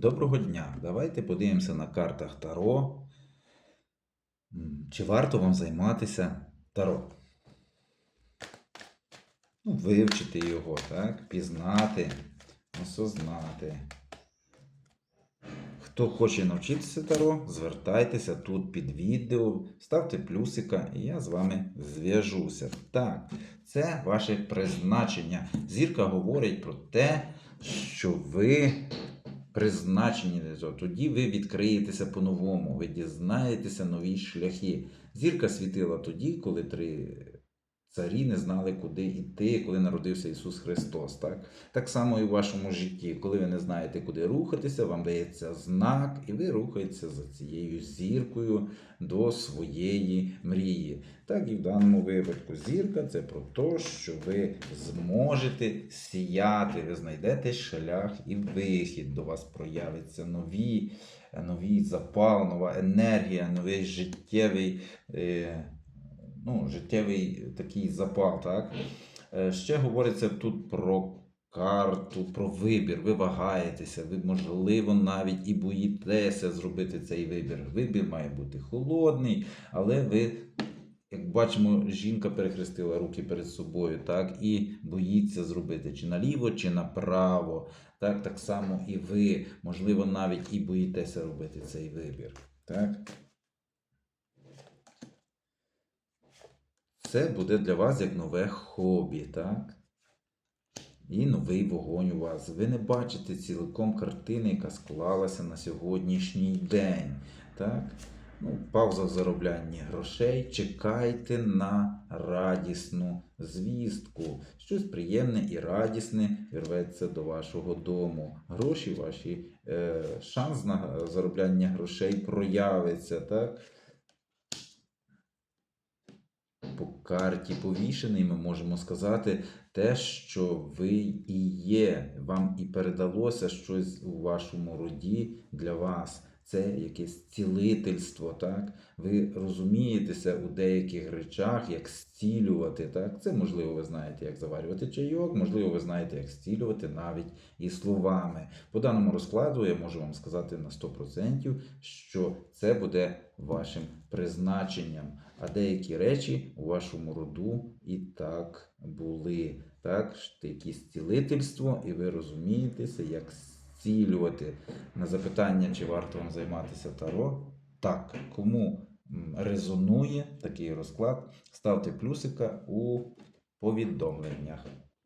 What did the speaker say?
Доброго дня! Давайте подивимося на картах Таро. Чи варто вам займатися Таро? Ну, вивчити його, так? Пізнати, осознати. Хто хоче навчитися Таро, звертайтеся тут під відео, ставте плюсика, і я з вами зв'яжуся. Так, це ваше призначення. Зірка говорить про те, що ви призначені для цього. Тоді ви відкриєтеся по-новому, ви дізнаєтеся нові шляхи. Зірка світила тоді, коли три царі не знали, куди йти, коли народився Ісус Христос. Так? так само і в вашому житті. Коли ви не знаєте, куди рухатися, вам дається знак, і ви рухаєтеся за цією зіркою до своєї мрії. Так і в даному випадку зірка це про те, що ви зможете сіяти, ви знайдете шлях і вихід. До вас проявиться нові, новий запал, нова енергія, новий життєвий. Е, ну, життєвий такий запал. Так? Е, Ще говориться тут про карту, про вибір. Ви вагаєтеся, ви, можливо, навіть і боїтеся зробити цей вибір. Вибір має бути холодний, але ви. Як бачимо, жінка перехрестила руки перед собою, так, і боїться зробити чи наліво, чи направо. Так, так само і ви, можливо, навіть і боїтеся робити цей вибір. Так? Це буде для вас як нове хобі, так? І новий вогонь у вас. Ви не бачите цілком картини, яка склалася на сьогоднішній день. Так? Ну, пауза в зароблянні грошей. Чекайте на радісну звістку. Щось приємне і радісне вірветься до вашого дому. Гроші ваші, е, шанс на заробляння грошей проявиться. так? По карті повішений, ми можемо сказати те, що ви і є. Вам і передалося щось у вашому роді для вас. Це якесь цілительство, так? Ви розумієтеся у деяких речах, як зцілювати. Так? Це можливо, ви знаєте, як заварювати чайок, можливо, ви знаєте, як зцілювати навіть і словами. По даному розкладу я можу вам сказати на 100%, що це буде вашим призначенням. А деякі речі у вашому роду і так були. Так, якісь цілительство, і ви розумієтеся, як зцілювати. На запитання, чи варто вам займатися таро. Так, кому резонує такий розклад, ставте плюсика у повідомленнях.